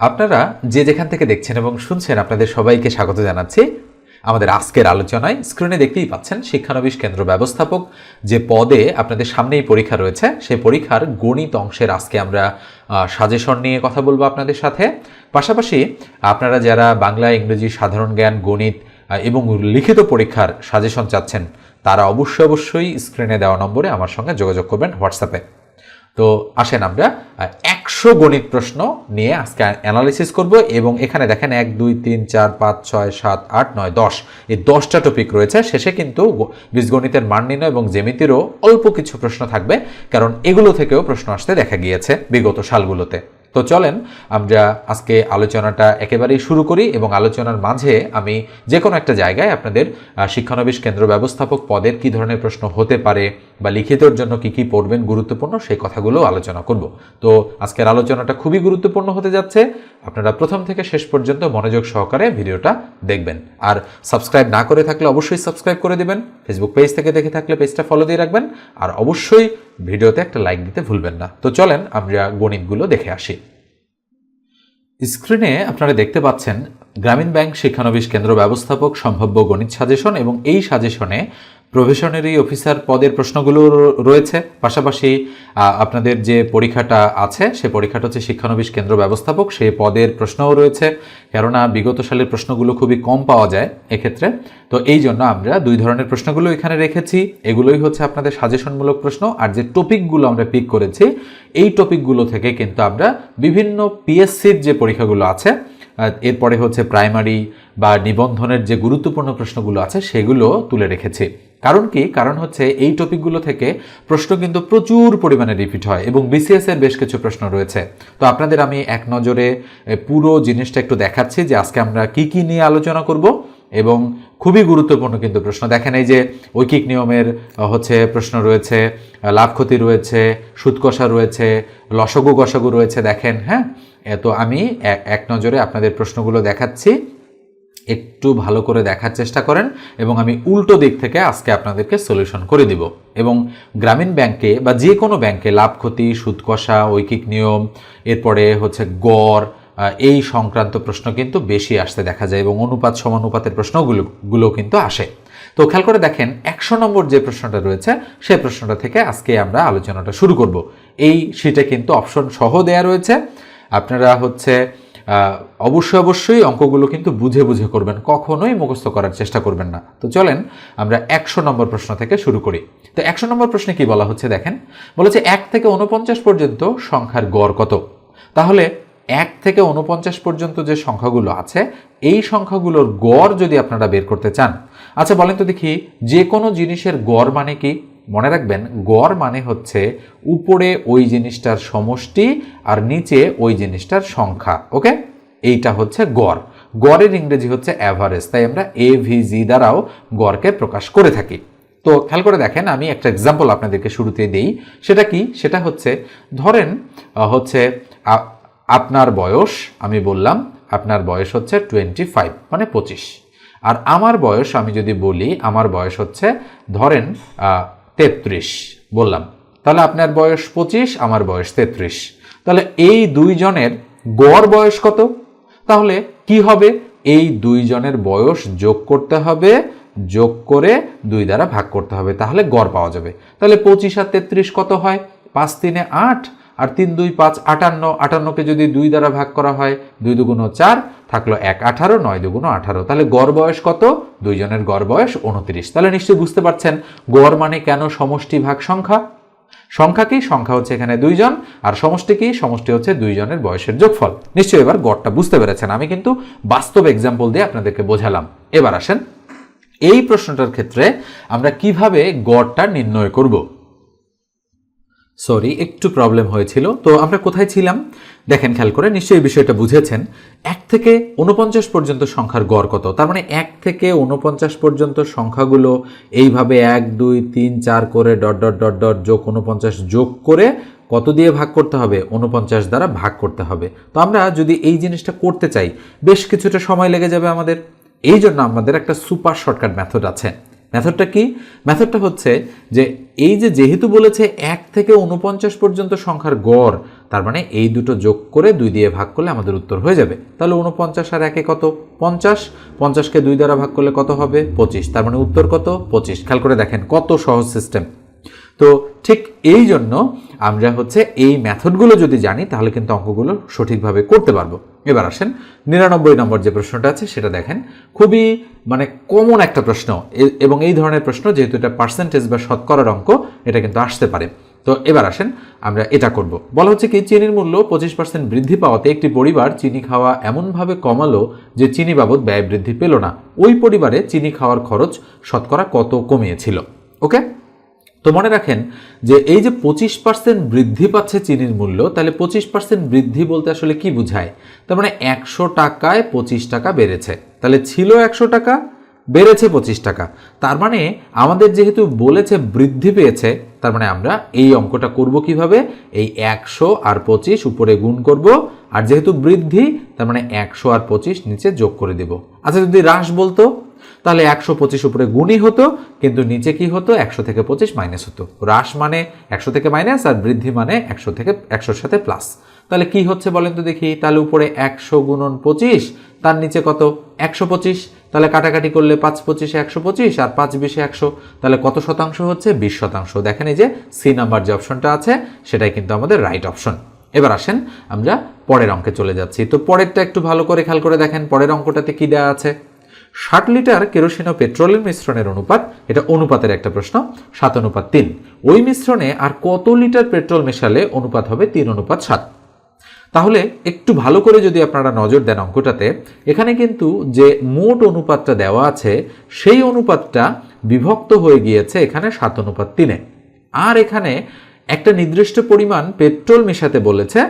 আপনারা যে যেখান থেকে দেখছেন এবং শুনছেন, আপনাদের সবাইকে স্বাগত জানাচ্ছি। আমাদের আজকের আলোচনায় স্ক্রিনে দেখতেই পাচ্ছেন শিক্ষানবিশ কেন্দ্র ব্যবস্থাপক যে পদে আপনাদের সামনেই পরীক্ষা রয়েছে, সেই পরীক্ষার গণিত অংশের আজকে আমরা সাজেশন নিয়ে কথা বলব আপনাদের সাথে। পাশাপাশি আপনারা যারা বাংলা, ইংরেজি, সাধারণ জ্ঞান, গণিত এবং লিখিত পরীক্ষার সাজেশন চাচ্ছেন, তারা অবশ্যই অবশ্যই স্ক্রিনে দেওয়া নম্বরে আমার সঙ্গে যোগাযোগ করবেন হোয়াটসঅ্যাপে। তো আসেন আমরা একশো গণিত প্রশ্ন নিয়ে আজকে অ্যানালিসিস করব এবং এখানে দেখেন এক, দুই, তিন, চার, পাঁচ, ছয়, সাত, আট, নয়, দশ। এই দশটা টপিক রয়েছে। শেষে কিন্তু বীজগণিতের মান নির্ণয় এবং জেমিতিরও অল্প কিছু প্রশ্ন থাকবে, কারণ এগুলো থেকেও প্রশ্ন আসতে দেখা গিয়েছে বিগত সালগুলোতে। তো চলেন, আমরা আজকে আলোচনাটা একেবারেই শুরু করি এবং আলোচনার মাঝে আমি যে কোনো একটা জায়গায় আপনাদের শিক্ষানবিশ কেন্দ্র ব্যবস্থাপক পদের কি ধরনের প্রশ্ন হতে পারে বা লিখিতর জন্য কি কি পড়বেন গুরুত্বপূর্ণ সেই কথাগুলো আলোচনা করব। তো আজকের আলোচনাটা খুবই গুরুত্বপূর্ণ হতে যাচ্ছে। আপনারা প্রথম থেকে শেষ পর্যন্ত মনোযোগ সহকারে ভিডিওটা দেখবেন। আর সাবস্ক্রাইব না করে থাকলে অবশ্যই সাবস্ক্রাইব করে দিবেন। ফেসবুক পেজ থেকে দেখে থাকলে পেজটা ফলো দিয়ে রাখবেন, আর অবশ্যই ভিডিওতে একটা লাইক দিতে ভুলবেন না। তো চলেন আমরা গণিতগুলো দেখে আসি। স্ক্রিনে আপনারা দেখতে পাচ্ছেন, গ্রামীণ ব্যাংক শিক্ষানবিশ কেন্দ্র ব্যবস্থাপক সম্ভাব্য গণিত সাজেশন এবং এই সাজেশনে প্রফেশনারি অফিসার পদের প্রশ্নগুলো রয়েছে। পাশাপাশি আপনাদের যে পরীক্ষাটা আছে, সে পরীক্ষাটা হচ্ছে শিক্ষানবিশ কেন্দ্র ব্যবস্থাপক সেই পদের প্রশ্নও রয়েছে। কেননা বিগত সালের প্রশ্নগুলো খুবই কম পাওয়া যায় এক্ষেত্রে। তো এই জন্য আমরা দুই ধরনের প্রশ্নগুলো এখানে রেখেছি। এগুলোই হচ্ছে আপনাদের সাজেশনমূলক প্রশ্ন, আর যে টপিকগুলো আমরা পিক করেছি, এই টপিকগুলো থেকে কিন্তু আমরা বিভিন্ন পিএসসির যে পরীক্ষাগুলো আছে এরপরে হচ্ছে প্রাইমারি বা নিবন্ধনের যে গুরুত্বপূর্ণ প্রশ্নগুলো আছে, সেগুলো তুলে রেখেছি। কারণ কি? কারণ হচ্ছে এই টপিকগুলো থেকে প্রশ্ন কিন্তু প্রচুর পরিমাণে রিপিট হয় এবং বিসিএস এর বেশ কিছু প্রশ্ন রয়েছে। তো আপনাদের আমি এক নজরে পুরো জিনিসটা একটু দেখাচ্ছি যে আজকে আমরা কি কি নিয়ে আলোচনা করব এবং খুবই গুরুত্বপূর্ণ কিন্তু প্রশ্ন। দেখেন এই যে ঐকিক নিয়মের হচ্ছে প্রশ্ন রয়েছে, লাভ ক্ষতি রয়েছে, সুদ কষা রয়েছে, লসগু গসগু রয়েছে, দেখেন হ্যাঁ? তো আমি এক নজরে আপনাদের প্রশ্নগুলো দেখাচ্ছি। একটু ভালো করে দেখার চেষ্টা করেন এবং আমি উল্টো দিক থেকে আজকে আপনাদেরকে সলিউশন করে দিব। এবং গ্রামীণ ব্যাংকে বা যে কোনো ব্যাংকে লাভ, ক্ষতি, সুদ, কষা, ঐকিক নিয়ম, এরপরে হচ্ছে গড় এই সংক্রান্ত প্রশ্ন কিন্তু বেশি আসতে দেখা যায় এবং অনুপাত সমানুপাতের প্রশ্নগুলো, গুলো কিন্তু আসে। তো খেয়াল করে দেখেন, একশো নম্বর যে প্রশ্নটা রয়েছে সেই প্রশ্নটা থেকে আজকে আমরা আলোচনাটা শুরু করব। এই শীটে কিন্তু অপশন সহ দেয়া রয়েছে। আপনারা হচ্ছে অবশ্যই অবশ্যই অঙ্কগুলো কিন্তু বুঝে বুঝে করবেন, কখনোই মুখস্থ করার চেষ্টা করবেন না। তো চলেন আমরা একশো নম্বর প্রশ্ন থেকে শুরু করি। তো একশো নম্বর প্রশ্নে কি বলা হচ্ছে দেখেন? বলেছে এক থেকে উনপঞ্চাশ পর্যন্ত সংখ্যার গড় কত? তাহলে এক থেকে উনপঞ্চাশ পর্যন্ত যে সংখ্যাগুলো আছে, এই সংখ্যাগুলোর গড় যদি আপনারা বের করতে চান। আচ্ছা বলেন তো দেখি, যে কোনো জিনিসের গড় মানে কি? মনে রাখবেন, গড় মানে হচ্ছে উপরে ওই জিনিসটার সমষ্টি আর নিচে ওই জিনিসটার সংখ্যা, ওকে? এইটা হচ্ছে গড়। গড়ের ইংরেজি হচ্ছে অ্যাভারেজ তাই আমরা এ ভি জি দ্বারাও গড়কে প্রকাশ করে থাকি। তো খেয়াল করে দেখেন, আমি একটা এক্সাম্পল আপনাদেরকে শুরুতে দেই। সেটা কি? সেটা হচ্ছে, ধরেন হচ্ছে আপনার বয়স, আমি বললাম, আপনার বয়স হচ্ছে টোয়েন্টি ফাইভ মানে পঁচিশ। আর আমার বয়স, আমি যদি বলি, আমার বয়স হচ্ছে, ধরেন তেত্রিশ। বললাম, তাহলে আপনার বয়স পঁচিশ, আমার বয়স তেত্রিশ। তাহলে এই দুইজনের গড় বয়স কত? তাহলে কি হবে? এই দুইজনের বয়স যোগ করতে হবে, যোগ করে দুই দ্বারা ভাগ করতে হবে, তাহলে গড় পাওয়া যাবে। তাহলে পঁচিশ আর তেত্রিশ কত হয়? পাঁচ তিনে আট, আর তিন দুই পাঁচ আটান্ন, আটান্নকে যদি দুই দ্বারা ভাগ করা হয়, দুই দুগুণ চার থাকল এক আঠারো, নয় দুগুণ আঠারো। তাহলে গড় বয়স কত? দুইজনের গড় বয়স উনত্রিশ। তাহলে নিশ্চয়ই বুঝতে পারছেন, গড় মানে কেন সমষ্টি ভাগ সংখ্যা? সংখ্যা কি? সংখ্যা হচ্ছে এখানে দুইজন, আর সমষ্টি কি? সমষ্টি হচ্ছে দুইজনের বয়সের যোগফল। নিশ্চয়ই এবার গড়টা বুঝতে পেরেছেন। আমি কিন্তু বাস্তব এক্সাম্পল দিয়ে আপনাদেরকে বোঝালাম। এবার আসেন, এই প্রশ্নটার ক্ষেত্রে আমরা কীভাবে গড়টা নির্ণয় করব? সরি একটু প্রবলেম হয়েছিল। তো আমরা কোথায় ছিলাম? দেখেন, খেয়াল করে, নিশ্চয়ই বিষয়টা বুঝেছেন। এক থেকে উনপঞ্চাশ পর্যন্ত সংখ্যার গড় কত? তার মানে এক থেকে উনপঞ্চাশ পর্যন্ত সংখ্যাগুলো এইভাবে এক, দুই, তিন, চার করে ডট ডট ডট ডট, যোগ উনপঞ্চাশ যোগ করে কত দিয়ে ভাগ করতে হবে? উনপঞ্চাশ দ্বারা ভাগ করতে হবে। তো আমরা যদি এই জিনিসটা করতে চাই, বেশ কিছুটা সময় লেগে যাবে আমাদের। এই জন্য আমাদের একটা সুপার শর্টকাট মেথড আছে। মেথডটা কি? মেথডটা হচ্ছে যে এই যে যেহেতু বলেছে এক থেকে উনপঞ্চাশ পর্যন্ত সংখ্যার গড়, তার মানে এই দুটো যোগ করে দুই দিয়ে ভাগ করলে আমাদের উত্তর হয়ে যাবে। তাহলে উনপঞ্চাশ আর একে কত? পঞ্চাশ। পঞ্চাশকে দুই দ্বারা ভাগ করলে কত হবে? পঁচিশ। তার মানে উত্তর কত? পঁচিশ। খেয়াল করে দেখেন কত সহজ সিস্টেম তো ঠিক এই জন্য আমরা হচ্ছে এই মেথডগুলো যদি জানি, তাহলে কিন্তু অঙ্কগুলো সঠিকভাবে করতে পারব। এবার আসেন, নিরানব্বই নম্বর যে প্রশ্নটা আছে, সেটা দেখেন। খুবই মানে কমন একটা প্রশ্ন এবং এই ধরনের প্রশ্ন যেহেতু এটা পার্সেন্টেজ বা শতকরার অঙ্ক, এটা কিন্তু আসতে পারে। তো এবার আসেন, আমরা এটা করব। বলা হচ্ছে কি, চিনির মূল্য পঁচিশ পার্সেন্ট বৃদ্ধি পাওয়াতে একটি পরিবার চিনি খাওয়া এমনভাবে কমালো যে চিনি বাবদ ব্যয় বৃদ্ধি পেল না। ওই পরিবারে চিনি খাওয়ার খরচ শতকরা কত কমিয়েছিল? ওকে? তো মনে রাখেন যে এই যে পঁচিশ পার্সেন্ট বৃদ্ধি পাচ্ছে চিনির মূল্য, তাহলে পঁচিশ পার্সেন্ট বৃদ্ধি বলতে আসলে কি বোঝায়? তার মানে একশো টাকায় পঁচিশ টাকা বেড়েছে। তাহলে ছিল একশো টাকা, বেড়েছে পঁচিশ টাকা। তার মানে আমাদের যেহেতু বলেছে বৃদ্ধি পেয়েছে, তার মানে আমরা এই অঙ্কটা করব কীভাবে? এই একশো আর পঁচিশ উপরে গুণ করব, আর যেহেতু বৃদ্ধি, তার মানে একশো আর পঁচিশ নিচে যোগ করে দেব। আচ্ছা যদি হ্রাস বলতো? তাহলে একশো পঁচিশ উপরে গুণই হতো, কিন্তু নিচে কি হতো? একশো থেকে পঁচিশ মাইনাস হতো। হ্রাস মানে একশো থেকে মাইনাস আর বৃদ্ধি মানে একশো থেকে, একশোর সাথে প্লাস তাহলে কি হচ্ছে বলেন তো দেখি? তাহলে উপরে একশো গুণন পঁচিশ, তার নিচে কত? একশো পঁচিশ। তাহলে কাটাকাটি করলে পাঁচ পঁচিশে একশো পঁচিশ আর পাঁচ বিশে একশো। তাহলে কত শতাংশ হচ্ছে? বিশ শতাংশ। দেখেন এই যে সি নাম্বার যে অপশনটা আছে, সেটাই কিন্তু আমাদের রাইট অপশন এবার আসেন, আমরা পরের অঙ্কে চলে যাচ্ছি। তো পরেরটা একটু ভালো করে খেয়াল করে দেখেন, পরের অঙ্কটাতে কি দেওয়া আছে? ষাট লিটার কেরোসিন ও পেট্রোলের মিশ্রণের অনুপাত? এটা অনুপাতের একটা প্রশ্ন, সাত অনুপাত তিন। ওই মিশ্রণে আর কত লিটার পেট্রোল মেশালে অনুপাত হবে তিন অনুপাত সাত? তাহলে একটু ভালো করে যদি আপনারা নজর দেন অঙ্কটাতে, এখানে কিন্তু যে মোট অনুপাতটা দেওয়া আছে, সেই অনুপাতটা বিভক্ত হয়ে গিয়েছে এখানে সাত অনুপাত তিনে। আর এখানে একটা নির্দিষ্ট পরিমাণ পেট্রোল মেশাতে বলেছে,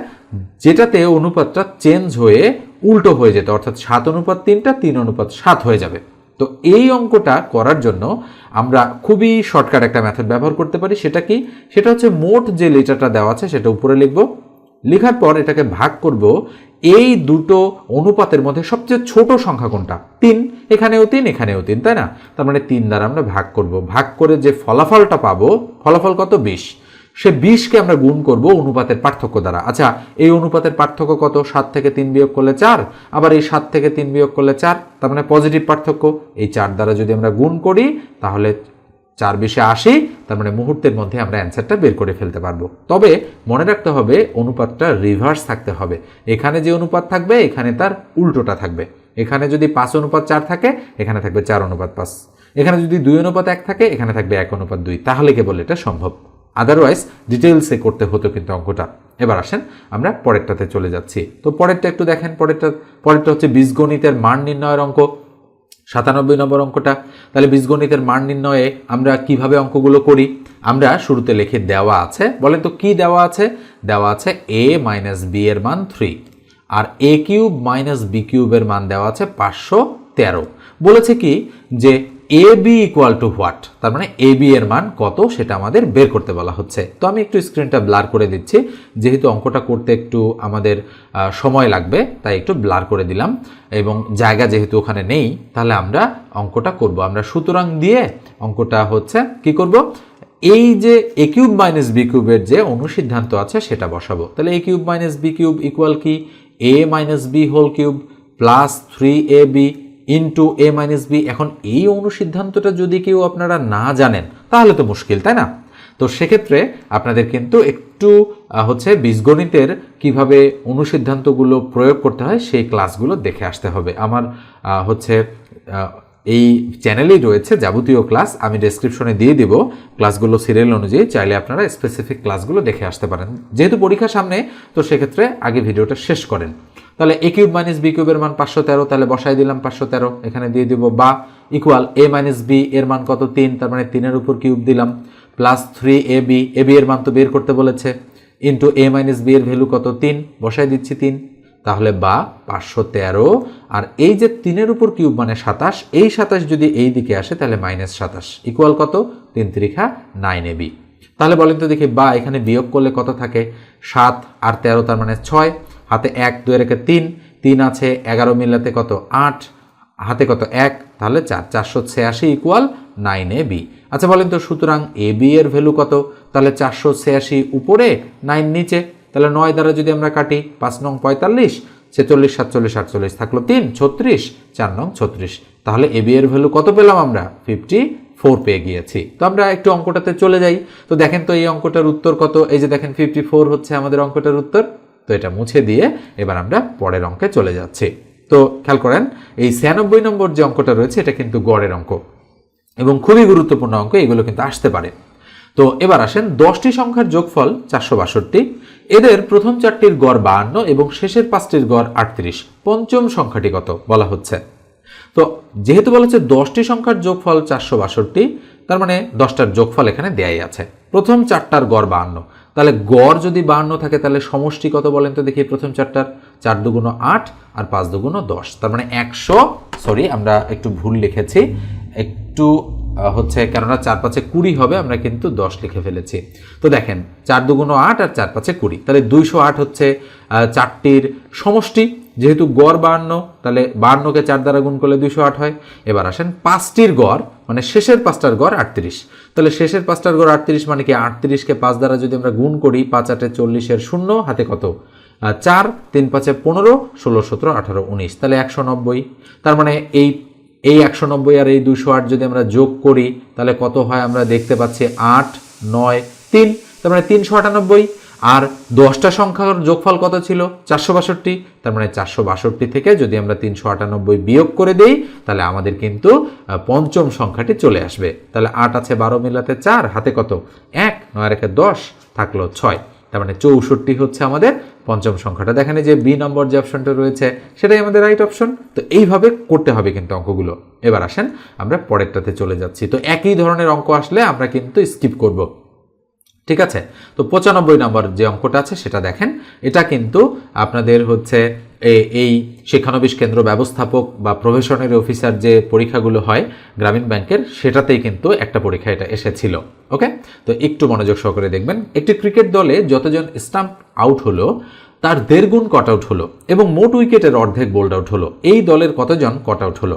যেটাতে অনুপাতটা চেঞ্জ হয়ে উল্টো হয়ে যেত, অর্থাৎ সাত অনুপাত তিনটা, তিন অনুপাত সাত হয়ে যাবে। তো এই অঙ্কটা করার জন্য আমরা খুবই শর্টকাট একটা মেথড ব্যবহার করতে পারি, সেটা কি? সেটা হচ্ছে মোট যে লিটারটা দেওয়া আছে, সেটা উপরে লিখব। লেখার পর এটাকে ভাগ করব, এই দুটো অনুপাতের মধ্যে সবচেয়ে ছোট সংখ্যা কোনটা? তিন। এখানেও তিন এখানেও তিন, তাই না? তার মানে তিন দ্বারা আমরা ভাগ করব। ভাগ করে যে ফলাফলটা পাবো, ফলাফল কত? বিশ। সে বিশকে আমরা গুণ করব অনুপাতের পার্থক্য দ্বারা। আচ্ছা এই অনুপাতের পার্থক্য কত? সাত থেকে তিন বিয়োগ করলে চার, আবার এই সাত থেকে তিন বিয়োগ করলে চার, তার মানে পজিটিভ পার্থক্য। এই চার দ্বারা যদি আমরা গুণ করি, তাহলে চার বিশে আশি, তার মানে মুহূর্তের মধ্যে আমরা অ্যান্সারটা বের করে ফেলতে পারব। তবে মনে রাখতে হবে, অনুপাতটা রিভার্স থাকতে হবে। এখানে যে অনুপাত থাকবে, এখানে তার উল্টোটা থাকবে। এখানে যদি পাঁচ অনুপাত চার থাকে, এখানে থাকবে চার অনুপাত পাঁচ। এখানে যদি দুই অনুপাত এক থাকে, এখানে থাকবে এক অনুপাত দুই। তাহলে কেবল এটা সম্ভব। আদারওয়াইজ ডিটেলসে করতে হতো কিন্তু অঙ্কটা। এবার আসেন, আমরা পরেরটাতে চলে যাচ্ছি। তো পরেরটা একটু দেখেন, পরেরটা পরেরটা হচ্ছে বীজগণিতের মান নির্ণয়ের অঙ্ক। সাতানব্বই নম্বর অঙ্কটা। তাহলে বীজগণিতের মান নির্ণয়ে আমরা কীভাবে অঙ্কগুলো করি? আমরা শুরুতে লিখে দেওয়া আছে। বলেন তো কি দেওয়া আছে? দেওয়া আছে এ মাইনাস বি এর মান থ্রি আর এ কিউব মাইনাস বি কিউবের মান দেওয়া আছে পাঁচশো তেরো। বলেছে কি যে A B equal to what তার মানে এ বি এর মান কত সেটা আমাদের বের করতে বলা হচ্ছে। তো আমি একটু স্ক্রিনটা ব্লার করে দিচ্ছি। যেহেতু অঙ্কটা করতে একটু আমাদের সময় লাগবে, তাই একটু ব্লার করে দিলাম। এবং জায়গা যেহেতু ওখানে নেই, তাহলে আমরা অঙ্কটা করব। আমরা সুতরাং দিয়ে অঙ্কটা হচ্ছে কি করব? এই যে এ কিউব মাইনাস বি কিউবের যে অনুসিদ্ধান্ত আছে, সেটা বসাবো। তাহলে A cube minus B cube equal কি? A minus B whole cube plus three A B into A minus B এখন এই অনুসিদ্ধান্তটা যদি কেউ আপনারা না জানেন, তাহলে তো মুশকিল, তাই না? তো সেক্ষেত্রে আপনাদের কিন্তু একটু হচ্ছে বীজগণিতের কীভাবে অনুসিদ্ধান্তগুলো প্রয়োগ করতে হয়, সেই ক্লাসগুলো দেখে আসতে হবে। আমার হচ্ছে এই চ্যানেলেই রয়েছে যাবতীয় ক্লাস আমি ডেসক্রিপশনে দিয়ে দিব। ক্লাসগুলো সিরিয়াল অনুযায়ী চাইলে আপনারা স্পেসিফিক ক্লাসগুলো দেখে আসতে পারেন। যেহেতু পরীক্ষা সামনে, তো সেক্ষেত্রে আগে ভিডিওটা শেষ করেন। তাহলে এ কিউব মাইনাস বি কিউবের মান পাঁচশো তেরো, তাহলে বসাই দিলাম পাঁচশো তেরো। এখানে দিয়ে দিব বা ইকুয়াল এ মাইনাস বি এর মান কত? তিন, তার মানে তিনের উপর কিউব দিলাম। Plus three A B A B এর মান তো বের করতে বলেছে। ইন্টু এ মাইনাস বি এর ভ্যালু কত? তিন। বসাই দিচ্ছি তিন। তাহলে বা পাঁচশো তেরো। আর এই যে তিনের উপর কিউব মানে সাতাশ, এই সাতাশ যদি এই দিকে আসে তাহলে মাইনাস সাতাশ। ইকুয়াল কত? তিন ত্রিখা নাইন এবি। তাহলে বলেন তো দেখি বা এখানে বিয়োগ করলে কত থাকে? সাত আর তেরো তার মানে ছয়। হাতে এক, দুই রেখে তিন। তিন আছে, এগারো মিলাতে কত? আট। হাতে কত? এক। তাহলে চার। চারশো ছিয়াশি ইকুয়াল নাইন এ বি আচ্ছা বলেন তো সুতরাং এ বি এর ভ্যালু কত? তাহলে চারশো ছিয়াশি উপরে, নাইন নিচে। তাহলে নয় দ্বারা যদি আমরা কাটি পাঁচ নং পঁয়তাল্লিশ, ছেচল্লিশ, সাতচল্লিশ, আটচল্লিশ থাকল তিন, ছত্রিশ, চার নং ছত্রিশ। তাহলে এ, বি এর ভ্যালু কত পেলাম আমরা? ফিফটি ফোর পেয়ে গিয়েছি। তো আমরা একটু অঙ্কটাতে চলে যাই। তো দেখেন তো এই অঙ্কটার উত্তর কত? এই যে দেখেন ফিফটি ফোর হচ্ছে আমাদের অঙ্কটার উত্তর। তো এটা মুছে দিয়ে এবার আমরা পরের অঙ্কে চলে যাচ্ছি। তো খেয়াল করেন, এই ছিয়ানব্বই নম্বর যে অঙ্কটা রয়েছে এটা কিন্তু গড়ের অঙ্ক। এবং খুবই গুরুত্বপূর্ণ অঙ্ক, এগুলো কিন্তু আসতে পারে। তো এবার আসেন দশটি সংখ্যার যোগফল চারশো বাষট্টি। এদের প্রথম চারটির গড় বাহান্ন এবং শেষের পাঁচটির গড় আটত্রিশ। পঞ্চম সংখ্যাটি কত? বলা হচ্ছে। তো যেহেতু বলেছে দশটি সংখ্যার যোগফল চারশো বাষট্টি, তার মানে দশটার যোগফল এখানে দেয়াই আছে। প্রথম চারটার গড় বাহান্ন। তাহলে গড় যদি বাহান্ন থাকে, তাহলে সমষ্টি কত বলেন তো দেখি প্রথম চারটার? চার দুগুণ আট আর পাঁচ দুগুণ দশ। তার মানে একশো, সরি, আমরা একটু ভুল লিখেছি। একটু হচ্ছে কেননা চার পাঁচে কুড়ি হবে, আমরা কিন্তু দশ লিখে ফেলেছি। তো দেখেন, চার দুগুণ আট আর চার পাঁচে কুড়ি। তাহলে দুইশো আট হচ্ছে চারটির সমষ্টি। যেহেতু গড় বাহান্ন, তাহলে বাহান্নকে চার দ্বারা গুণ করলে দুইশো আট হয়। এবার আসেন পাঁচটির গড় মানে শেষের পাঁচটার গড় আটত্রিশ। তাহলে শেষের পাঁচটার গড় আটত্রিশ মানে কি আটত্রিশকে পাঁচ দ্বারা যদি আমরা গুণ করি, পাঁচ আটে চল্লিশের শূন্য, হাতে কত? চার, তিন পাঁচে পনেরো, ষোলো, সতেরো, আঠারো, উনিশ। তাহলে একশো নব্বই। তার মানে এই এই একশো নব্বই আর এই দুশো আট যদি আমরা যোগ করি, তাহলে কত হয়? আমরা দেখতে পাচ্ছি আট, নয়, তিন। তার মানে তিনশো আটানব্বই। আর দশটা সংখ্যার যোগফল কত ছিল? চারশো বাষট্টি। তার মানে চারশো বাষট্টি থেকে যদি আমরা তিনশো আটানব্বই বিয়োগ করে দিই, তাহলে আমাদের কিন্তু পঞ্চম সংখ্যাটি চলে আসবে। তাহলে আট আছে বারো মিলাতে চার, হাতে কত? এক, নয় রেখে দশ, থাকল ছয়। তার মানে চৌষট্টি হচ্ছে আমাদের পঞ্চম সংখ্যাটা। দেখেন যে বি নম্বর যে অপশনটা রয়েছে, সেটাই আমাদের রাইট অপশন তো এইভাবে করতে হবে কিন্তু অঙ্কগুলো। এবার আসেন, আমরা পরেরটাতে চলে যাচ্ছি। তো একই ধরনের অঙ্ক আসলে আমরা কিন্তু স্কিপ করব। ঠিক আছে? তো পঁচানব্বই নম্বর যে অঙ্কটা আছে, সেটা দেখেন। এটা কিন্তু আপনাদের হচ্ছে এই শিক্ষানবিশ কেন্দ্র ব্যবস্থাপক বা প্রফেশনারি অফিসার যে পরীক্ষাগুলো হয় গ্রামীণ ব্যাংকের, সেটাতেই কিন্তু একটা পরীক্ষা এটা এসেছিল, ওকে? তো একটু মনোযোগ সহকারে দেখবেন, একটি ক্রিকেট দলে যতজন স্টাম্প আউট হলো, তার দেড় গুণ কট আউট হলো এবং মোট উইকেটের অর্ধেক বোল্ড আউট হলো, এই দলের কতজন কট আউট হলো?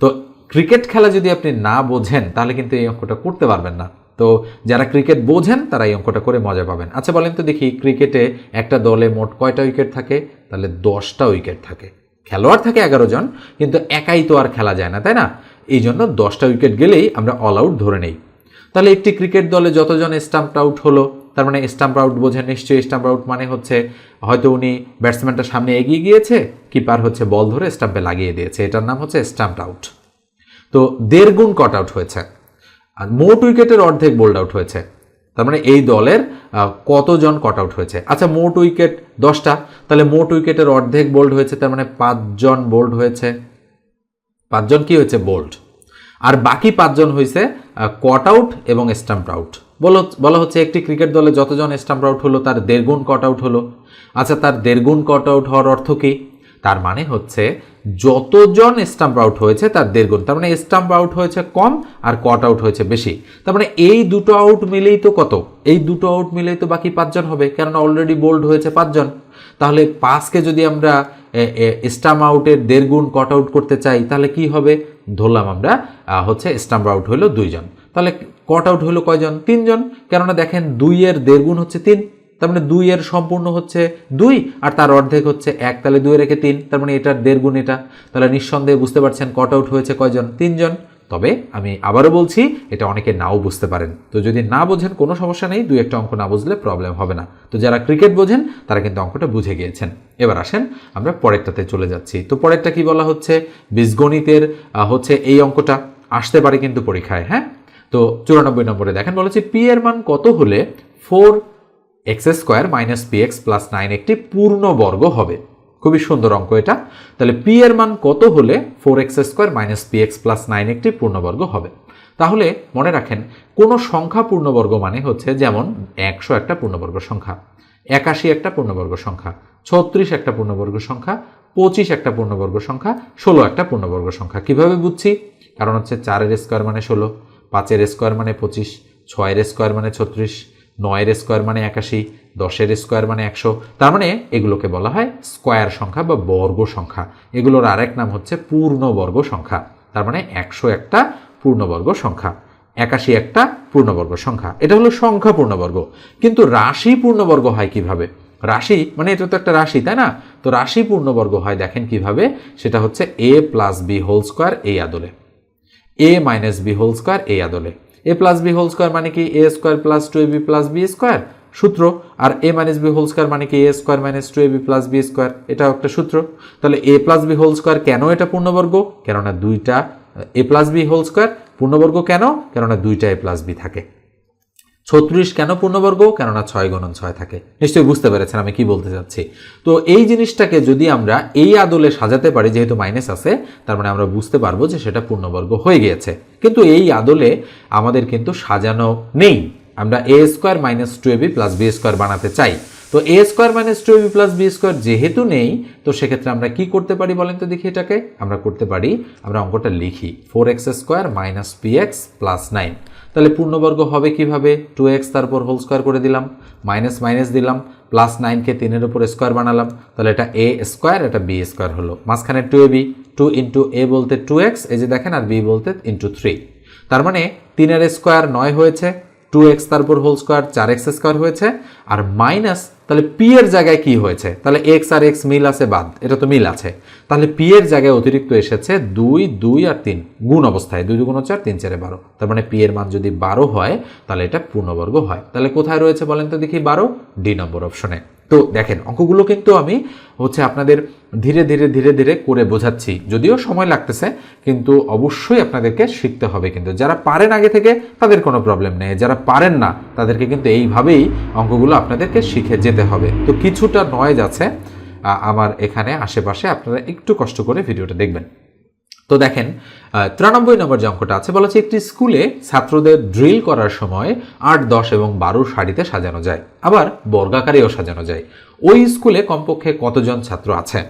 তো ক্রিকেট খেলা যদি আপনি না বোঝেন, তাহলে কিন্তু এই অঙ্কটা করতে পারবেন না। তো যারা ক্রিকেট বোঝেন, তারা এই অঙ্কটা করে মজা পাবেন। আচ্ছা বলেন তো দেখি, ক্রিকেটে একটা দলে মোট কয়টা উইকেট থাকে? তাহলে দশটা উইকেট থাকে। খেলোয়াড় থাকে এগারো জন, কিন্তু একাই তো আর খেলা যায় না, তাই না? এই জন্য দশটা উইকেট গেলেই আমরা অল আউট ধরে নেই। তাহলে একটি ক্রিকেট দলে যতজন স্টাম্প আউট হলো, তার মানে স্টাম্প আউট বোঝেন, নিশ্চয়ই স্টাম্প আউট মানে হচ্ছে হয়তো উনি ব্যাটসম্যানটা সামনে এগিয়ে গিয়েছে কিপার হচ্ছে বল ধরে স্টাম্পে লাগিয়ে দিয়েছে, এটার নাম হচ্ছে স্টাম্প আউট তো দেড় গুণ কট আউট হয়েছে। আর মোট উইকেটের অর্ধেক বোল্ড আউট হয়েছে। তার মানে এই দলের কতজন কট আউট হয়েছে? আচ্ছা মোট উইকেট দশটা। তাহলে মোট উইকেটের অর্ধেক বোল্ড হয়েছে, তার মানে পাঁচজন বোল্ড হয়েছে। পাঁচজন কি হয়েছে? বোল্ড। আর বাকি পাঁচজন হয়েছে কট আউট এবং স্টাম্প আউট। বলো হচ্ছে একটি ক্রিকেট দলে যতজন স্টাম্প আউট হলো, তার দেড় গুণ কট আউট হলো। আচ্ছা তার দেড় গুণ কট আউট হওয়ার অর্থ কি? তার মানে হচ্ছে যতজন স্টাম্প আউট হয়েছে তার দেড় গুণ। তার মানে স্টাম্প আউট হয়েছে কম আর কট আউট হয়েছে বেশি। তার মানে এই দুটো আউট মিলেই তো কত? এই দুটো আউট মিলেই তো বাকি পাঁচজন হবে, কেননা অলরেডি বোল্ড হয়েছে পাঁচজন। তাহলে পাঁচকে যদি আমরা স্টাম্প আউটের দেড় গুণ কট আউট করতে চাই, তাহলে কি হবে? ধরলাম আমরা হচ্ছে স্টাম্প আউট হলো দুইজন। তাহলে কট আউট হলো কয়জন? তিনজন। কেননা দেখেন দুইয়ের দেড় গুণ হচ্ছে তিন। তার মানে দুই এর সম্পূর্ণ হচ্ছে দুই, আর তার অর্ধেক হচ্ছে এক। তাহলে দুই রেখে তিন, তার মানে এটার দেড় গুণ এটা। তাহলে নিঃসন্দেহে বুঝতে পারছেন কট আউট হয়েছে কয়জন? তিনজন। তবে আমি আবারও বলছি, এটা অনেকে নাও বুঝতে পারেন। তো যদি না বোঝেন, কোনো সমস্যা নেই, দুই একটা অঙ্ক না বুঝলে প্রবলেম হবে না। তো যারা ক্রিকেট বোঝেন, তারা কিন্তু অঙ্কটা বুঝে গিয়েছেন। এবার আসেন, আমরা পরেরটাতে চলে যাচ্ছি। তো পরেরটা কি বলা হচ্ছে? বীজগণিতের হচ্ছে এই অঙ্কটা। আসতে পারে কিন্তু পরীক্ষায় হ্যাঁ? তো চুরানব্বই নম্বরে দেখেন বলেছে পি এর মান কত হলে four X square minus P X plus nine একটি পূর্ণ বর্গ হবে। খুবই সুন্দর অঙ্ক এটা। তাহলে পি এর মান কত হলে four X square minus P X plus nine একটি পূর্ণবর্গ হবে? তাহলে মনে রাখেন, কোনো সংখ্যা পূর্ণবর্গ মানে হচ্ছে যেমন একশো একটা পূর্ণবর্গ সংখ্যা, একাশি একটা পূর্ণবর্গ সংখ্যা, ছত্রিশ একটা পূর্ণবর্গ সংখ্যা, পঁচিশ একটা পূর্ণবর্গ সংখ্যা, ষোলো একটা পূর্ণবর্গ সংখ্যা। কীভাবে বুঝছি? কারণ হচ্ছে চারের স্কোয়ার মানে ষোলো, পাঁচের স্কোয়ার মানে পঁচিশ, ছয়ের স্কোয়ার মানে ছত্রিশ নয়ের স্কোয়ার মানে একাশি, দশের স্কোয়ার মানে একশো। তার মানে এগুলোকে বলা হয় স্কোয়ার সংখ্যা বা বর্গ সংখ্যা। এগুলোর আরেক নাম হচ্ছে পূর্ণবর্গ সংখ্যা। তার মানে একশো একটা পূর্ণবর্গ সংখ্যা। একাশি একটা পূর্ণবর্গ সংখ্যা। এটা হলো সংখ্যা পূর্ণবর্গ। কিন্তু রাশি পূর্ণবর্গ হয় কীভাবে? রাশি মানে এটা তো একটা রাশি, তাই না? তো রাশি পূর্ণবর্গ হয় দেখেন কীভাবে? সেটা হচ্ছে A plus B whole square এই আদলে। A minus B whole square এই আদলে। A plus B whole square মানে কি? A square plus two A B plus B square সূত্র। আর A minus B whole square মানে কি? A square minus two A B plus B square এটাও একটা সূত্র। তাহলে A plus B whole square কেন এটা পূর্ণবর্গ? কেননা দুইটা A plus B whole square পূর্ণবর্গ কেন? কেননা দুইটা এ প্লাস বি থাকে। ছত্রিশ কেন পূর্ণবর্গ? কেননা ছয় গণন ছয় থাকে। নিশ্চয়ই বুঝতে পেরেছেন আমি কি বলতে চাচ্ছি। তো এই জিনিসটাকে যদি আমরা এই আদলে সাজাতে পারি, যেহেতু মাইনাস আছে, তার মানে আমরা বুঝতে পারব যে সেটা পূর্ণবর্গ হয়ে গিয়েছে। কিন্তু এই আদলে আমাদের কিন্তু সাজানো নেই। আমরা A square minus two AB plus B square বানাতে চাই। তো A square minus two AB plus B square যেহেতু নেই, তো সেক্ষেত্রে আমরা কি করতে পারি বলেন তো দেখি এটাকে? আমরা করতে পারি, আমরা অঙ্কটা লিখি। Four X square minus P X plus nine তাহলে পূর্ণবর্গ হবে কীভাবে? টু এক্স তারপর হোল স্কোয়ার করে দিলাম মাইনাস মাইনাস দিলাম প্লাস নাইনকে তিনের উপর স্কোয়ার বানালাম, তাহলে এটা এ স্কোয়ার এটা বি স্কোয়ার হলো। মাঝখানে two A B two into A বলতে টু এক্স এই যে দেখেন, আর বি বলতে ইন্টু থ্রি তার মানে তিনের স্কোয়ার নয় হয়েছে টু এক্স তারপর হোল স্কোয়ার চার এক্স স্কোয়ার হয়েছে। আর মাইনাস তাহলে পি এর জায়গায় কি হয়েছে? তাহলে এক্স আর এক্স মিল আছে বাদ, এটা তো মিল আছে। তাহলে পি এর জায়গায় অতিরিক্ত এসেছে দুই দুই আর তিন, গুণ অবস্থায় দুই দুগুণ চার, তিন চারে বারো। তার মানে পি এর মান যদি বারো হয়, তাহলে এটা পূর্ণবর্গ হয়। তাহলে কোথায় রয়েছে বলেন তো দেখি বারো? ডি নম্বর অপশনে তো দেখেন, অঙ্কগুলো কিন্তু আমি হচ্ছে আপনাদের ধীরে ধীরে ধীরে ধীরে করে বোঝাচ্ছি। যদিও সময় লাগতেছে, কিন্তু অবশ্যই আপনাদেরকে শিখতে হবে কিন্তু। যারা পারেন আগে থেকে, তাদের কোনো প্রবলেম নেই। যারা পারেন না, তাদেরকে কিন্তু এইভাবেই অঙ্কগুলো আপনাদেরকে শিখে যেতে হবে। তো কিছুটা নয়েজ আছে আমার এখানে আশেপাশে। আপনারা একটু কষ্ট করে ভিডিওটা দেখবেন। তো দেখেন তিরানব্বই নম্বর যে অঙ্কটা আছে, বলা হচ্ছে একটি স্কুলে ছাত্রদের ড্রিল করার সময় আট, দশ এবং বারো সারিতে সাজানো যায়। আবার বর্গাকারেও সাজানো যায়। ওই স্কুলে কমপক্ষে কতজন ছাত্র আছে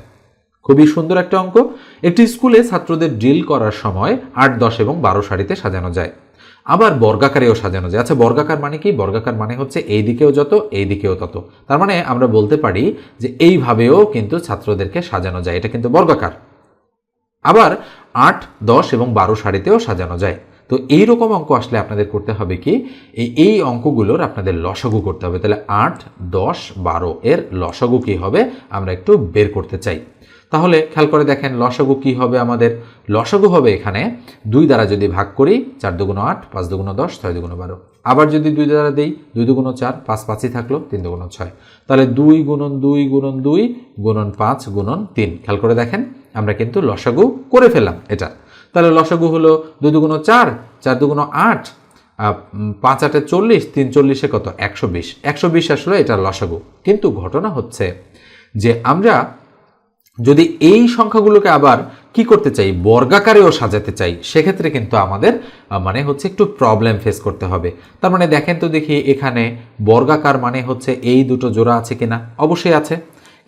খুবই সুন্দর একটা অঙ্ক। একটি স্কুলে ছাত্রদের ড্রিল করার সময় আট, দশ এবং বারো সারিতে সাজানো যায়। আবার বর্গাকারেও সাজানো যায়। আচ্ছা বর্গাকার মানে কি? বর্গাকার মানে হচ্ছে এই দিকেও যত এই দিকেও তত। তার মানে আমরা বলতে পারি যে এইভাবেও কিন্তু ছাত্রদেরকে সাজানো যায়। এটা কিন্তু বর্গাকার। আবার আট, দশ এবং বারো সারিতেও সাজানো যায়। তো এই রকম অঙ্ক আসলে আপনাদের করতে হবে কি? এই এই অঙ্কগুলোর আপনাদের লসাগু করতে হবে। তাহলে আট, দশ, বারো এর লসাগু কী হবে? আমরা একটু বের করতে চাই। তাহলে খেয়াল করে দেখেন লসাগু কি হবে আমাদের? লসাগু হবে এখানে দুই দ্বারা যদি ভাগ করি, চার দুগুণ আট, পাঁচ দুগুণ দশ, ছয় দুগুণ বারো। আবার যদি দুই দ্বারা দিই, দুই দুগুণ চার, পাঁচ পাঁচই থাকল, তিন দুগুণ ছয়। তাহলে দুই গুণন দুই গুণন দুই গুণন পাঁচ গুণন তিন। খেয়াল করে দেখেন, আমরা কিন্তু লসাগু করে ফেললাম এটা। তাহলে লসাগু হলো দুই দুগুণ চার চার দুগুণ আট পাঁচ আটে চল্লিশ, তিন চল্লিশে কত? একশো বিশ। একশো বিশ আসলে এটা লসাগু। কিন্তু ঘটনা হচ্ছে যে আমরা যদি এই সংখ্যাগুলোকে আবার কি করতে চাই, বর্গাকারেও সাজাতে চাই, সেক্ষেত্রে কিন্তু আমাদের মানে হচ্ছে একটু প্রবলেম ফেস করতে হবে। তার মানে দেখেন তো দেখি এখানে বর্গাকার মানে হচ্ছে এই দুটো জোড়া আছে কিনা? অবশ্যই আছে।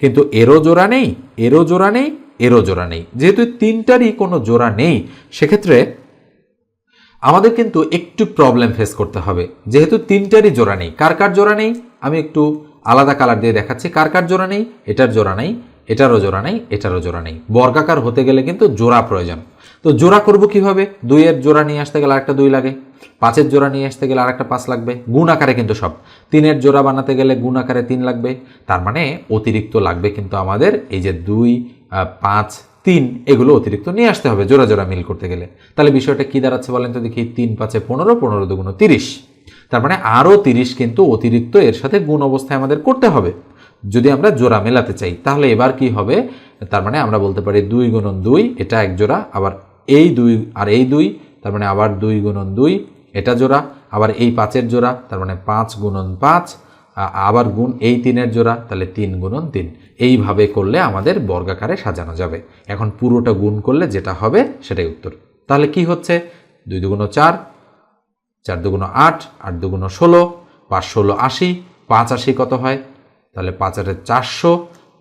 কিন্তু এরও জোড়া নেই, এরও জোড়া নেই, এরও জোড়া নেই। যেহেতু তিনটারই কোনো জোড়া নেই, সেক্ষেত্রে আমাদের কিন্তু একটু প্রবলেম ফেস করতে হবে। যেহেতু তিনটারই জোড়া নেই, কার কার জোড়া নেই? আমি একটু আলাদা কালার দিয়ে দেখাচ্ছি, কার কার জোড়া নেই? এটার জোড়া নেই এটারও জোড়া নেই, এটারও জোড়া নেই। বর্গাকার হতে গেলে কিন্তু জোড়া প্রয়োজন। তো জোড়া করব কীভাবে? দুইয়ের জোড়া নিয়ে আসতে গেলে আরেকটা দুই লাগে, পাঁচের জোড়া নিয়ে আসতে গেলে আরেকটা পাঁচ লাগবে, গুণ আকারে কিন্তু সব। তিনের জোড়া বানাতে গেলে গুণ আকারে তিন লাগবে, তার মানে অতিরিক্ত লাগবে কিন্তু আমাদের এই যে দুই পাঁচ, তিন, এগুলো অতিরিক্ত নিয়ে আসতে হবে জোড়া জোড়া মিল করতে গেলে। তাহলে বিষয়টা কী দাঁড়াচ্ছে বলেন তো দেখি, তিন পাঁচে পনেরো পনেরো দুগুণ তিরিশ। তার মানে আরও তিরিশ কিন্তু অতিরিক্ত এর সাথে গুণ অবস্থায় আমাদের করতে হবে। যদি আমরা জোড়া মেলাতে চাই, তাহলে এবার কি হবে? তার মানে আমরা বলতে পারি দুই গুণন দুই, এটা এক জোড়া, আবার এই দুই আর এই দুই, তার মানে আবার দুই গুণন দুই, এটা জোড়া, আবার এই পাঁচের জোড়া, তার মানে পাঁচ গুণন পাঁচ আবার গুণ এই তিনের জোড়া, তাহলে তিন গুণন তিন। এইভাবে করলে আমাদের বর্গাকারে সাজানো যাবে। এখন পুরোটা গুণ করলে যেটা হবে সেটাই উত্তর। তাহলে কি হচ্ছে? দুই দুগুণ চার চার দুগুণ আট আট দুগুণ ষোলো, পাঁচ ষোলো আশি, পাঁচ আশি কত হয়? তাহলে পাঁচ আটে চারশো,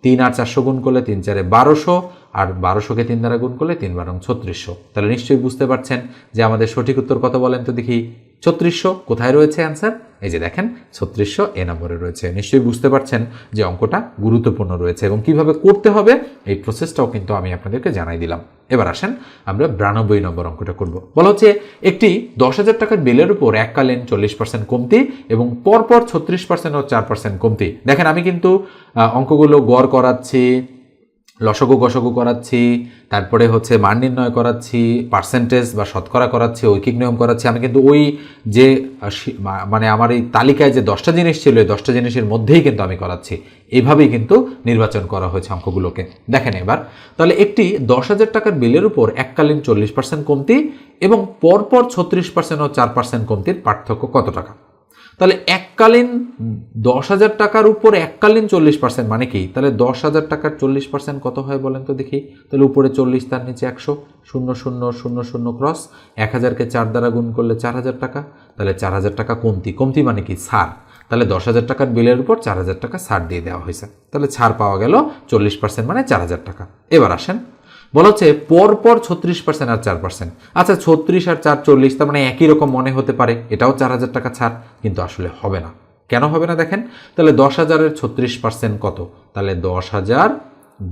তিন আর চারশো গুণ করলে তিন চারে বারোশো, আর বারোশোকে তিন দ্বারা গুণ করলে তিন বারং ছত্রিশশো। তাহলে নিশ্চয়ই বুঝতে পারছেন যে আমাদের সঠিক উত্তর কত বলেন তো দেখি, ছত্রিশশো কোথায় রয়েছে অ্যান্সার এই যে দেখেন, ছত্রিশশো এ নম্বরে রয়েছে। নিশ্চয়ই বুঝতে পারছেন যে অঙ্কটা গুরুত্বপূর্ণ রয়েছে এবং কীভাবে করতে হবে, এই প্রসেসটাও কিন্তু আমি আপনাদেরকে জানাই দিলাম। এবার আসেন আমরা বিরানব্বই নম্বর অঙ্কটা করব। বলা হচ্ছে, একটি দশ হাজার টাকার বিলের উপর এককালীন চল্লিশ পার্সেন্ট কমতি এবং পরপর ছত্রিশ পার্সেন্ট ও চার পার্সেন্ট কমতি। দেখেন, আমি কিন্তু অঙ্কগুলো গড় করাচ্ছি লসগু গসগু করাচ্ছি, তারপরে হচ্ছে মান নির্ণয় করাচ্ছি পার্সেন্টেজ বা শতকরা করাচ্ছি, ঐকিক নিয়ম করাচ্ছি। আমি কিন্তু ওই যে মানে আমার এই তালিকায় যে দশটা জিনিস ছিল, এই দশটা জিনিসের মধ্যেই কিন্তু আমি করাচ্ছি। এইভাবেই কিন্তু নির্বাচন করা হয়েছে অঙ্কগুলোকে। দেখেন এবার, তাহলে একটি দশ হাজার টাকার বিলের উপর এককালীন চল্লিশ পার্সেন্ট কমতি এবং পরপর ছত্রিশ পার্সেন্ট ও চার পার্সেন্ট কমতির পার্থক্য কত টাকা? তাহলে এককালীন দশ হাজার টাকার উপর এককালীন চল্লিশ পার্সেন্ট মানে কি? তাহলে দশ হাজার টাকার চল্লিশ পার্সেন্ট কত হয় বলেন তো দেখি। তাহলে উপরে চল্লিশ, তার নিচে একশো, শূন্য শূন্য শূন্য শূন্য ক্রস এক হাজারকে চার দ্বারা গুণ করলে চার হাজার টাকা। তাহলে চার হাজার টাকা কমতি। কমতি মানে কি? ছাড়। তাহলে দশ হাজার টাকার বিলের উপর চার হাজার টাকা ছাড় দিয়ে দেওয়া হয়েছে। তাহলে ছাড় পাওয়া গেল চল্লিশ পার্সেন্ট মানে চার হাজার টাকা। এবার আসেন বলা হচ্ছে পরপর ছত্রিশ পার্সেন্ট আর চার পার্সেন্ট আচ্ছা ছত্রিশ আর চার চল্লিশ, তার মানে একই রকম মনে হতে পারে, এটাও চার হাজার টাকা ছাড়, কিন্তু আসলে হবে না। কেন হবে না দেখেন? তাহলে দশ হাজারের ছত্রিশ পার্সেন্ট কত? তাহলে দশ হাজার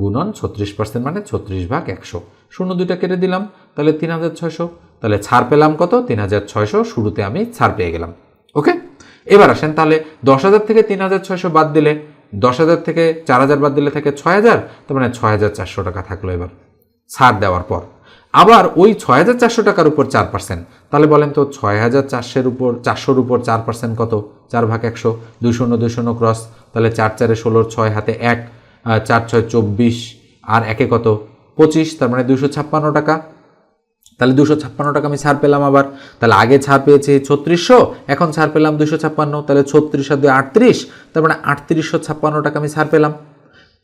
গুণন ছত্রিশ পার্সেন্ট মানে ছত্রিশ ভাগ একশো। শূন্য দুইটা কেটে দিলাম, তাহলে তিন হাজার ছয়শো। তাহলে ছাড় পেলাম কত? তিন হাজার ছয়শো, শুরুতে আমি ছাড় পেয়ে গেলাম। ওকে? এবার আসেন, তাহলে দশ হাজার থেকে তিন হাজার ছয়শো বাদ দিলে, দশ হাজার থেকে চার হাজার বাদ দিলে থাকে ছয় হাজার, তার মানে ছয় হাজার চারশো টাকা থাকল এবার। ছাড় দেওয়ার পর। আবার ওই ছয় হাজার চারশো টাকার উপর চার পার্সেন্ট তাহলে বলেন তো ছয় হাজার চারশের উপর, চারশোর উপর চার পার্সেন্ট কত? চার ভাগ একশো দুই শূন্য দুই শূন্য ক্রস তাহলে চার চারে ষোলোর ছয় হাতে এক চার ছয় চব্বিশ, আর একে কত? পঁচিশ, তার মানে দুশো ছাপ্পান্ন টাকা। তাহলে দুশো ছাপ্পান্ন টাকা আমি ছাড় পেলাম আবার। তাহলে আগে ছাড় পেয়েছি ছত্রিশশো, এখন ছাড় পেলাম দুশো ছাপ্পান্ন, তাহলে ছত্রিশ আর দুই আটত্রিশ, তার মানে আটত্রিশশো ছাপ্পান্ন টাকা আমি ছাড় পেলাম।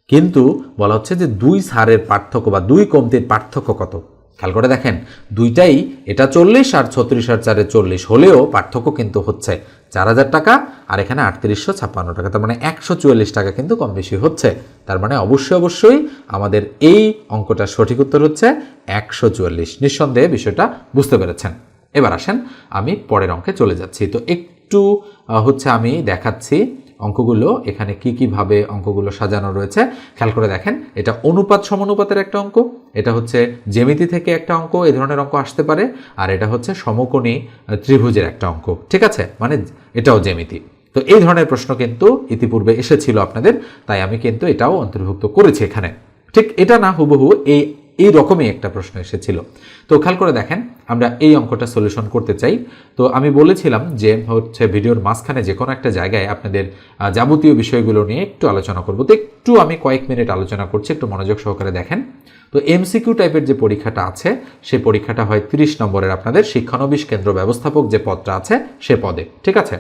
কিন্তু বলা হচ্ছে যে দুই সারের পার্থক্য বা দুই কমতির পার্থক্য কত? খেয়াল করে দেখেন, দুইটাই এটা চল্লিশ আর ছত্রিশ আর চারে চল্লিশ হলেও পার্থক্য কিন্তু হচ্ছে চার হাজার টাকা আর এখানে আটত্রিশশো ছাপ্পান্ন টাকা। তার মানে একশো চুয়াল্লিশ টাকা কিন্তু কম বেশি হচ্ছে। তার মানে অবশ্যই অবশ্যই আমাদের এই অঙ্কটার সঠিক উত্তর হচ্ছে একশো চুয়াল্লিশ। নিঃসন্দেহে বিষয়টা বুঝতে পেরেছেন। এবার আসেন, আমি পরের অঙ্কে চলে যাচ্ছি। তো একটু হচ্ছে আমি দেখাচ্ছি অঙ্কগুলো, এখানে কি কীভাবে অঙ্কগুলো সাজানো রয়েছে, খেয়াল করে দেখেন। এটা অনুপাত সমানুপাতের একটা অঙ্ক, এটা হচ্ছে জেমিতি থেকে একটা অঙ্ক এই ধরনের অঙ্ক আসতে পারে, আর এটা হচ্ছে সমকোণী ত্রিভুজের একটা অঙ্ক, ঠিক আছে? মানে এটাও জেমিতি তো এই ধরনের প্রশ্ন কিন্তু ইতিপূর্বে এসেছিল আপনাদের, তাই আমি কিন্তু এটাও অন্তর্ভুক্ত করেছি এখানে। ঠিক এটা না হুবহু এই এই রকমই একটা প্রশ্ন এসেছিল। তো খেয়াল করে দেখেন, আমরা এই অঙ্কটা সলিউশন করতে চাই। তো আমি বলেছিলাম যে, হচ্ছে ভিডিওর মাঝখানে যে কোনো একটা জায়গায় আপনাদের যাবতীয় বিষয়গুলো নিয়ে একটু আলোচনা করব। তো একটু আমি কয়েক মিনিট আলোচনা করছি, একটু মনোযোগ সহকারে দেখেন। তো এমসিকিউ টাইপের যে পরীক্ষাটা আছে, সেই পরীক্ষাটা হয় তিরিশ নম্বরের আপনাদের শিক্ষানবিশ কেন্দ্র ব্যবস্থাপক যে পদটা আছে, সে পদে, ঠিক আছে?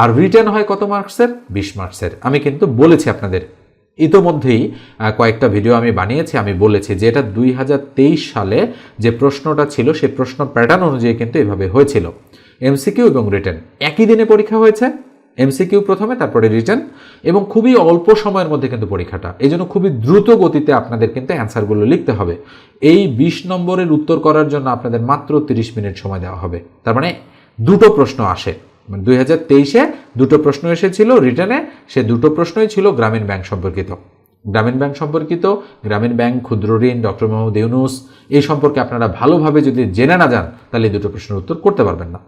আর রিটার্ন হয় কত মার্কসের বিশ মার্কসের আমি কিন্তু বলেছি আপনাদের ইতোমধ্যেই কয়েকটা ভিডিও আমি বানিয়েছি, আমি বলেছি যে এটা দুই হাজার তেইশ সালে যে প্রশ্নটা ছিল সেই প্রশ্ন প্যাটার্ন অনুযায়ী কিন্তু এভাবে হয়েছিল। এমসিকিউ এবং রিটার্ন একই দিনে পরীক্ষা হয়েছে এমসিকিউ প্রথমে, তারপরে রিটার্ন এবং খুবই অল্প সময়ের মধ্যে কিন্তু পরীক্ষাটা। এই জন্য খুবই দ্রুত গতিতে আপনাদের কিন্তু অ্যান্সারগুলো লিখতে হবে। এই বিশ নম্বরের উত্তর করার জন্য আপনাদের মাত্র তিরিশ মিনিট সময় দেওয়া হবে। তার মানে দুটো প্রশ্ন আসে। দুই হাজার তেইশে দুটো প্রশ্ন এসেছিল রিটার্নে, সে দুটো প্রশ্নই ছিল গ্রামীণ ব্যাংক সম্পর্কিত। গ্রামীণ ব্যাংক সম্পর্কিত, গ্রামীণ ব্যাংক, ক্ষুদ্র ঋণ, ডক্টর মোহাম্মদ ইউনুস, এই সম্পর্কে আপনারা ভালোভাবে যদি জেনে না যান, তাহলে দুটো প্রশ্নের উত্তর করতে পারবেন না।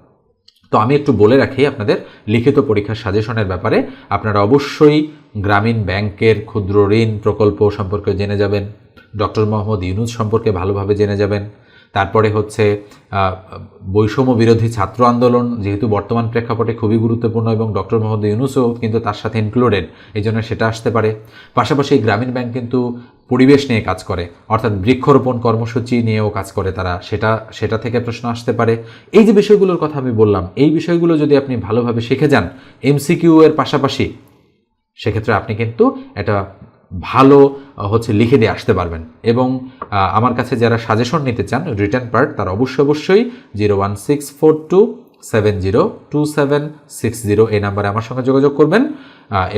তো আমি একটু বলে রাখি আপনাদের লিখিত পরীক্ষার সাজেশনের ব্যাপারে, আপনারা অবশ্যই গ্রামীণ ব্যাংকের ক্ষুদ্র ঋণ প্রকল্প সম্পর্কে জেনে যাবেন, ডক্টর মোহাম্মদ ইউনুস সম্পর্কে ভালোভাবে জেনে যাবেন তারপরে হচ্ছে বৈষম্য বিরোধী ছাত্র আন্দোলন যেহেতু বর্তমান প্রেক্ষাপটে খুবই গুরুত্বপূর্ণ এবং ডক্টর মোহাম্মদ ইউনুসও কিন্তু তার সাথে ইনক্লুডেড এই জন্য সেটা আসতে পারে। পাশাপাশি গ্রামীণ ব্যাংক কিন্তু পরিবেশ নিয়ে কাজ করে, অর্থাৎ বৃক্ষরোপণ কর্মসূচি নিয়েও কাজ করে তারা, সেটা সেটা থেকে প্রশ্ন আসতে পারে। এই যে বিষয়গুলোর কথা আমি বললাম, এই বিষয়গুলো যদি আপনি ভালোভাবে শিখে যান এমসিকিউ এর পাশাপাশি, সেক্ষেত্রে আপনি কিন্তু একটা ভালো হচ্ছে লিখে দিয়ে আসতে পারবেন। এবং আমার কাছে যারা সাজেশন নিতে চান, রিটার্ন পার্ট, তারা অবশ্যই অবশ্যই zero one six four two seven zero two seven six zero এই নাম্বারে আমার সঙ্গে যোগাযোগ করবেন।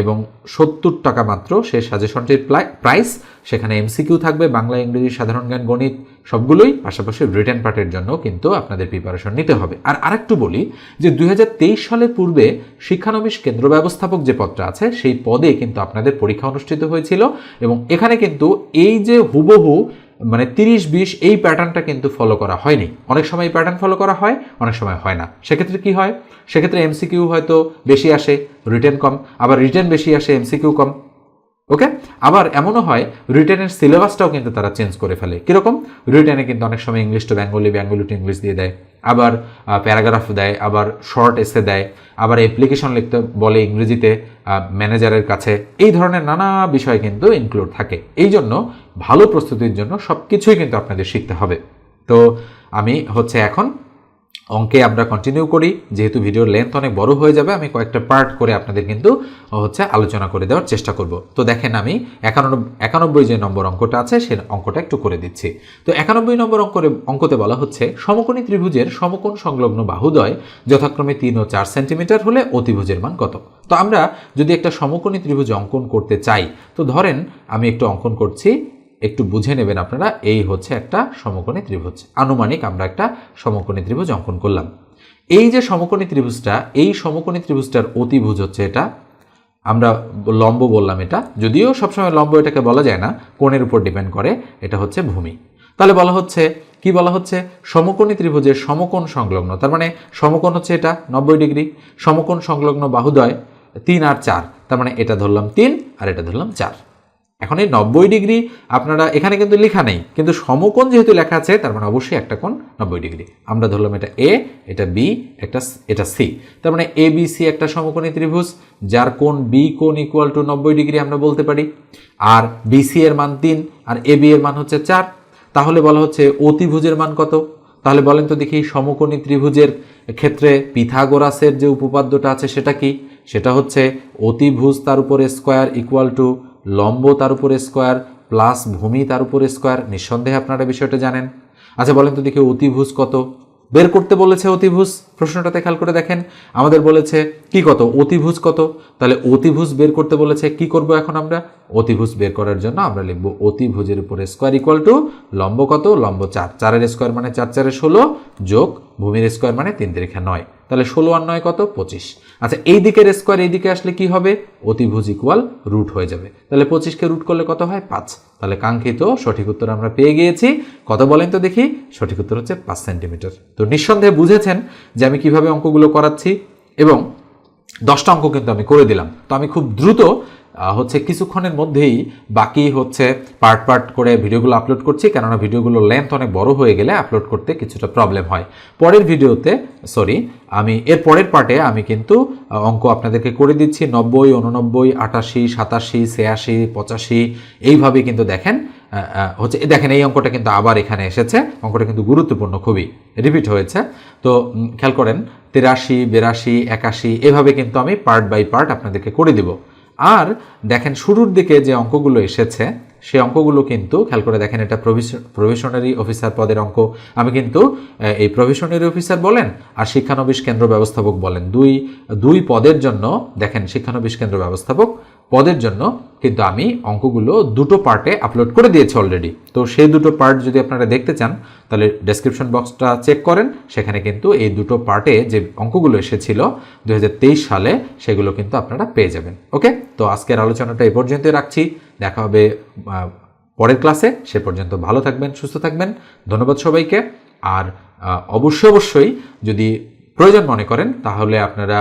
এবং সত্তর টাকা মাত্র সেই সাজেশনটির প্রাইস সেখানে এমসিকিউ থাকবে, বাংলা, ইংরেজি, সাধারণ জ্ঞান, গণিত সবগুলোই। পাশাপাশি রিটার্ন পার্টের জন্য কিন্তু আপনাদের প্রিপারেশন নিতে হবে। আর আরেকটু বলি যে দুই হাজার তেইশ সালের পূর্বে শিক্ষানবিশ কেন্দ্র ব্যবস্থাপক যে পদটা আছে, সেই পদে কিন্তু আপনাদের পরীক্ষা অনুষ্ঠিত হয়েছিল। এবং এখানে কিন্তু এই যে হুবহু মানে তিরিশ, বিশ, এই প্যাটার্নটা কিন্তু ফলো করা হয়নি। অনেক সময় এই প্যাটার্ন ফলো করা হয়, অনেক সময় হয় না। সেক্ষেত্রে কি হয়? সেক্ষেত্রে এমসিকিউ হয়তো বেশি আসে রিটার্ন কম। আবার রিটার্ন বেশি আসে এমসিকিউ কম। ওকে আবার এমনও হয় রিটেনের সিলেবাসটাও কিন্তু তারা চেঞ্জ করে ফেলে। কীরকম? রিটেনে কিন্তু অনেক সময় English to Bengali Bengali to English দিয়ে দেয়। আবার প্যারাগ্রাফ দেয়, আবার শর্ট এসে দেয়, আবার অ্যাপ্লিকেশন লিখতে বলে ইংরেজিতে ম্যানেজারের কাছে। এই ধরনের নানা বিষয় কিন্তু ইনক্লুড থাকে। এই জন্য ভালো প্রস্তুতির জন্য সব কিছুই কিন্তু আপনাদের শিখতে হবে। তো আমি হচ্ছে এখন অঙ্কে আমরা কন্টিনিউ করি। যেহেতু ভিডিওর লেন্থ অনেক বড় হয়ে যাবে, আমি কয়েকটা পার্ট করে আপনাদের কিন্তু হচ্ছে আলোচনা করে দেওয়ার চেষ্টা করব। তো দেখেন আমি একানব্বই একানব্বই যে নম্বর অঙ্কটা আছে, সে অঙ্কটা একটু করে দিচ্ছি। তো একানব্বই নম্বর অঙ্করে, অঙ্কতে বলা হচ্ছে, সমকোণী ত্রিভুজের সমকোণ সংলগ্ন বাহুদয় যথাক্রমে তিন ও চার সেন্টিমিটার হলে অতিভুজের মান কত? তো আমরা যদি একটা সমকোণী ত্রিভুজ অঙ্কন করতে চাই, তো ধরেন আমি একটু অঙ্কন করছি একটু বুঝে নেবেন আপনারা, এই হচ্ছে একটা সমকোণী ত্রিভুজ। আনুমানিক আমরা একটা সমকোণী ত্রিভুজ অঙ্কন করলাম। এই যে সমকোণী ত্রিভুজটা, এই সমকোণী ত্রিভুজটার অতিভুজ হচ্ছে এটা। আমরা লম্ব বললাম এটা। যদিও সবসময় লম্ব এটাকে বলা যায় না, কোণের উপর ডিপেন্ড করে, এটা হচ্ছে ভূমি। তাহলে বলা হচ্ছে, কি বলা হচ্ছে? সমকোণী ত্রিভুজের সমকোণ সংলগ্ন, তার মানে সমকোণ হচ্ছে এটা, নব্বই ডিগ্রি। সমকোণ সংলগ্ন বাহুদয়, তিন আর চার, তার মানে এটা ধরলাম তিন, আর এটা ধরলাম চার। এখন এই নব্বই ডিগ্রি আপনারা, এখানে কিন্তু লেখা নেই, কিন্তু সমকোণ যেহেতু লেখা আছে, তার মানে অবশ্যই একটা কোণ নব্বই ডিগ্রি। আমরা ধরলাম এটা এ এটা বি একটা এটা সি তার মানে এ বি সি একটা সমকোণী ত্রিভুজ, যার কোণ বি কোণ ইকুয়াল টু নব্বই ডিগ্রি আমরা বলতে পারি। আর বিসি এর মান তিন, আর এ বি এর মান হচ্ছে চার। তাহলে বলা হচ্ছে অতিভুজের মান কত? তাহলে বলেন তো দেখি, সমকোণী ত্রিভুজের ক্ষেত্রে পিথাগোরাসের যে উপপাদ্যটা আছে সেটা কি? সেটা হচ্ছে অতিভুজ তার উপরে স্কোয়ার ইকুয়াল টু লম্ব তার উপরে স্কোয়ার প্লাস ভূমি তার উপরে স্কোয়ার নিঃসন্দেহে আপনারা বিষয়টা জানেন। আচ্ছা বলেন তো দেখি অতিভুজ কত? বের করতে বলেছে অতিভুজ? প্রশ্নটাতে খেয়াল করে দেখেন। আমাদের বলেছে, কি কত? অতিভুজ কত? তাহলে অতিভুজ বের করতে বলেছে, কি করব এখন আমরা? অতিভুজ বের করার জন্য আমরা লিখব, অতিভুজের উপরে স্কোয়ার ইকুয়াল টু লম্ব কত? লম্ব চার। চারের স্কোয়ার মানে চার, চারে ষোলো যোগ ভূমির স্কোয়ার মানে তিন তিরিখা নয়। তাহলে ষোলো আর নয় কত? পঁচিশ। আচ্ছা এই দিকের স্কোয়ার এই দিকে আসলে কি হবে? অতিভুজ ইকুয়াল রুট হয়ে যাবে। তাহলে পঁচিশকে রুট করলে কত হয়? পাঁচ। তাহলে কাঙ্ক্ষিত সঠিক উত্তর আমরা পেয়ে গিয়েছি। কত বলেন তো দেখি? সঠিক উত্তর হচ্ছে পাঁচ সেন্টিমিটার। তো নিঃসন্দেহে বুঝেছেন যে আমি কীভাবে অঙ্কগুলো করাচ্ছি? এবং দশটা অঙ্ক কিন্তু আমি করে দিলাম। তো আমি খুব দ্রুত হচ্ছে কিছুক্ষণের মধ্যেই বাকি হচ্ছে পার্ট পার্ট করে ভিডিওগুলো আপলোড করছি। কেননা ভিডিওগুলোর লেন্থ অনেক বড় হয়ে গেলে আপলোড করতে কিছুটা প্রবলেম হয়। পরের ভিডিওতে সরি আমি এর পরের পার্টে আমি কিন্তু অঙ্ক আপনাদেরকে করে দিচ্ছি। নব্বই, উননব্বই, আটাশি, সাতাশি, ছিয়াশি, পঁচাশি, এইভাবে কিন্তু দেখেন। হচ্ছে দেখেন, এই অঙ্কটা কিন্তু আবার এখানে এসেছে। অঙ্কটা কিন্তু গুরুত্বপূর্ণ, খুবই রিপিট হয়েছে। তো খেয়াল করেন, তিরাশি, বিরাশি, একাশি, এভাবে কিন্তু আমি পার্ট বাই পার্ট আপনাদেরকে করে দিব। আর দেখেন, শুরুর দিকে যে অঙ্কগুলো এসেছে, সেই অঙ্কগুলো কিন্তু, খেয়াল করে দেখেন, এটা প্রভিশনারি অফিসার পদের অঙ্ক। আমি কিন্তু এই প্রভিশনারি অফিসার বলেন আর শিক্ষানবিশ কেন্দ্র ব্যবস্থাপক বলেন। দুই দুই পদের জন্য, দেখেন, শিক্ষানবিশ কেন্দ্র ব্যবস্থাপক পদের জন্য কিন্তু আমি অঙ্কগুলো দুটো পার্টে আপলোড করে দিয়েছি অলরেডি তো সেই দুটো পার্ট যদি আপনারা দেখতে চান, তাহলে ডেসক্রিপশন বক্সটা চেক করেন। সেখানে কিন্তু এই দুটো পার্টে যে অঙ্কগুলো এসেছিল দু হাজার তেইশ সালে, সেগুলো কিন্তু আপনারা পেয়ে যাবেন। ওকে তো আজকের আলোচনাটা এ পর্যন্তই রাখছি। দেখা হবে পরের ক্লাসে সে পর্যন্ত ভালো থাকবেন, সুস্থ থাকবেন। ধন্যবাদ সবাইকে। আর অবশ্যই অবশ্যই যদি প্রয়োজন মনে করেন, তাহলে আপনারা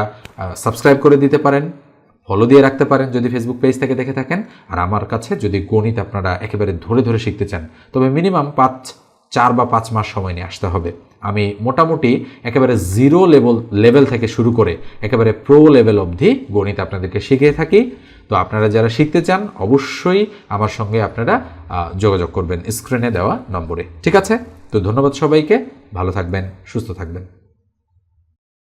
সাবস্ক্রাইব করে দিতে পারেন। ফলো দিয়ে রাখতে পারেন যদি ফেসবুক পেজ থেকে দেখে থাকেন। আর আমার কাছে যদি গণিত আপনারা একেবারে ধরে ধরে শিখতে চান, তবে মিনিমাম পাঁচ, চার বা পাঁচ মাস সময় নিয়ে আসতে হবে। আমি মোটামুটি একেবারে জিরো লেভেল লেভেল থেকে শুরু করে একেবারে প্রো লেভেল অবধি গণিত আপনাদেরকে শিখিয়ে থাকি। তো আপনারা যারা শিখতে চান, অবশ্যই আমার সঙ্গে আপনারা যোগাযোগ করবেন। স্ক্রিনে দেওয়া নম্বরে। ঠিক আছে? তো ধন্যবাদ সবাইকে। ভালো থাকবেন, সুস্থ থাকবেন।